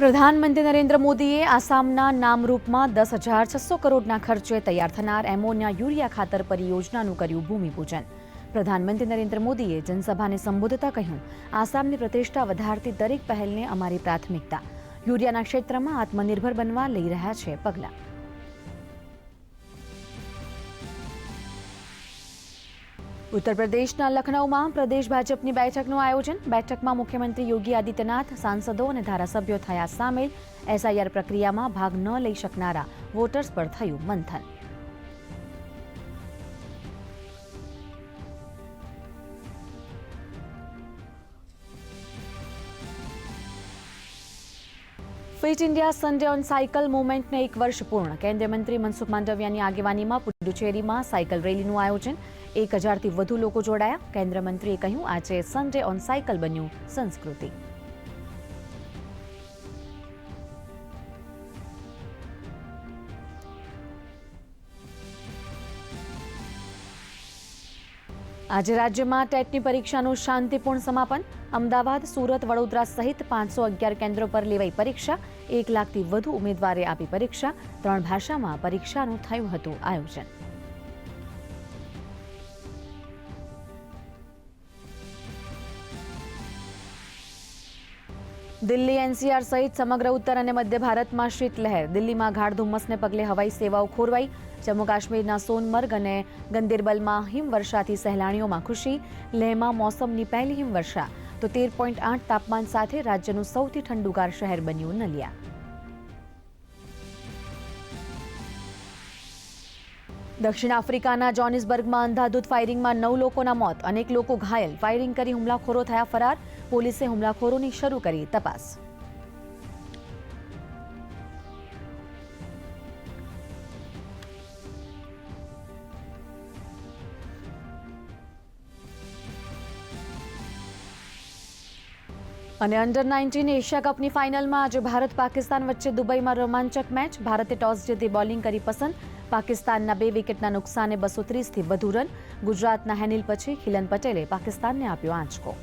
પ્રધાનમંત્રી નરેન્દ્ર મોદીએ આસામના નામરૂપમાં દસ હજાર છસો કરોડના ખર્ચે તૈયાર થનાર એમોનિયા યુરિયા ખાતર પરિયોજનાનું કર્યું ભૂમિપૂજન. પ્રધાનમંત્રી નરેન્દ્ર મોદીએ જનસભાને સંબોધતા કહ્યું, આસામની પ્રતિષ્ઠા વધારતી દરેક પહેલને અમારી પ્રાથમિકતા. યુરિયાના ક્ષેત્રમાં આત્મનિર્ભર બનવા લઈ રહ્યા છે પગલાં. ઉત્તર પ્રદેશના લખનૌમાં પ્રદેશ ભાજપની બેઠકનું આયોજન. બેઠકમાં મુખ્યમંત્રી યોગી આદિત્યનાથ, સાંસદો અને ધારાસભ્યો થયા સામેલ. એસઆઈઆર પ્રક્રિયામાં ભાગ ન લઈ શકનારા વોટર્સ પર થયું મંથન. Fit India Sunday on cycle મુવમેન્ટને એક વર્ષ પૂર્ણ. કેન્દ્રીય મંત્રી મનસુખ માંડવિયાની આગેવાનીમાં પુડુચેરીમાં સાયકલ રેલીનું આયોજન. એક હજારથી વધુ લોકો જોડાયા. કેન્દ્રીય મંત્રીએ કહ્યું, આજે સન્ડે ઓન સાયકલ બન્યું સંસ્કૃતિ. આજે રાજ્યમાં ટેટની પરીક્ષાનું શાંતિપૂર્ણ સમાપન. અમદાવાદ, સુરત, વડોદરા સહિત પાંચસો અગિયાર કેન્દ્રો પર લેવાઈ પરીક્ષા. એક લાખથી વધુ ઉમેદવારે આપી પરીક્ષા. ત્રણ ભાષામાં પરીક્ષાનું થયું હતું આયોજન. દિલ્હી એનસીઆર સહિત સમગ્ર ઉત્તર અને મધ્ય ભારતમાં શીતલહેર. દિલ્હીમાં ગાઢ ધુમ્મસને પગલે હવાઈ સેવાઓ ખોરવાઈ. જમ્મુ કાશ્મીરના સોનમર્ગ અને ગંદેરબલમાં હિમવર્ષાથી સહેલાણીઓમાં ખુશી. લેહમાં મોસમની પહેલી હિમવર્ષા. તો તેર પોઈન્ટ આઠ તાપમાન સાથે રાજ્યનું સૌથી ઠંડુગાર શહેર બન્યું નલિયા. દક્ષિણ આફ્રિકાના જોનિસબર્ગમાં અંધાધૂત ફાયરિંગમાં નવ લોકોના મોત, અનેક લોકો ઘાયલ. ફાયરિંગ કરી હુમલાખોરો થયા ફરાર. પોલીસે હુમલાખોરોની શરૂ કરી તપાસ. અને અંડર નાઇન્ટીન એશિયા કપની ફાઇનલમાં આજે ભારત પાકિસ્તાન વચ્ચે દુબઈમાં રોમાંચક મેચ. ભારતે ટોસ જીતી બોલિંગ કરી પસંદ. પાકિસ્તાનના બે વિકેટના નુકસાને બસો ત્રીસથી વધુ રન. ગુજરાતના હેનિલ પછી ખિલન પટેલે પાકિસ્તાનને આપ્યો આંચકો.